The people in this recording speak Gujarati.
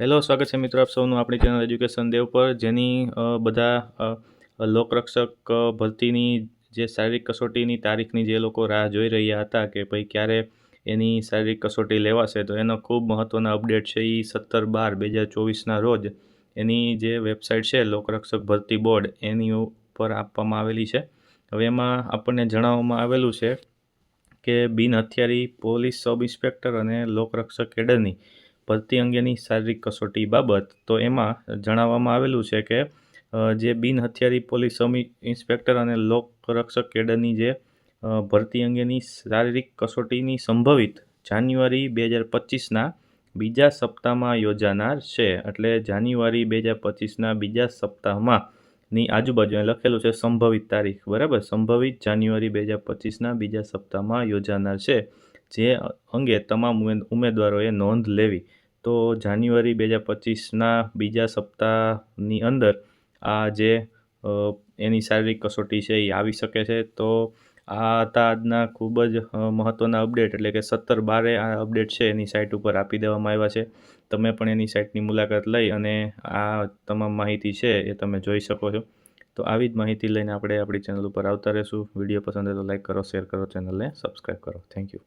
હેલો, સ્વાગત છે મિત્રો આપ સૌનું આપણી ચેનલ એજ્યુકેશન દેવ પર, જેની બધા લોકરક્ષક ભરતીની જે શારીરિક કસોટીની તારીખની જે લોકો રાહ જોઈ રહ્યા હતા કે ભાઈ ક્યારે એની શારીરિક કસોટી લેવાશે, તો એનો ખૂબ મહત્ત્વના અપડેટ છે એ સત્તર બાર બે હજાર ચોવીસના રોજ એની જે વેબસાઇટ છે, લોકરક્ષક ભરતી બોર્ડ, એની ઉપર આપવામાં આવેલી છે. હવે એમાં આપણને જણાવવામાં આવેલું છે કે બિન હથિયારી પોલીસ સબ ઇન્સ્પેક્ટર અને લોકરક્ષક કેડરની ભરતી અંગેની શારીરિક કસોટી બાબત, તો એમાં જણાવવામાં આવેલું છે કે જે બિન હથિયારી પોલીસ સબ ઇન્સ્પેક્ટર અને લોક રક્ષક કેડરની જે ભરતી અંગેની શારીરિક કસોટીની સંભવિત જાન્યુઆરી બે હજાર પચીસના બીજા સપ્તાહમાં યોજાનાર છે. એટલે જાન્યુઆરી બે હજાર પચીસના બીજા સપ્તાહમાં ની આજુબાજુ લખેલું છે સંભવિત તારીખ. બરાબર? સંભવિત જાન્યુઆરી બે હજાર પચીસના બીજા સપ્તાહમાં યોજાનાર છે. જે અંગે તમામ ઉમેદવારોએ નોંધ લેવી. તો જાન્યુઆરી બે હજાર પચીસના બીજા સપ્તાહની અંદર આ જે એની શારીરિક કસોટી છે એ આવી શકે છે. તો આ હતા આજના ખૂબ જ મહત્ત્વના અપડેટ. એટલે કે સત્તર બારે આ અપડેટ છે એની સાઇટ ઉપર આપી દેવામાં આવ્યા છે. તમે પણ એની સાઇટની મુલાકાત લઈ અને આ તમામ માહિતી છે એ તમે જોઈ શકો છો. તો આવી જ માહિતી લઈને આપણે આપણી ચેનલ ઉપર આવતા રહીશું. વીડિયો પસંદ હોય તો લાઇક કરો, શેર કરો, ચેનલને સબસ્ક્રાઈબ કરો. Thank you.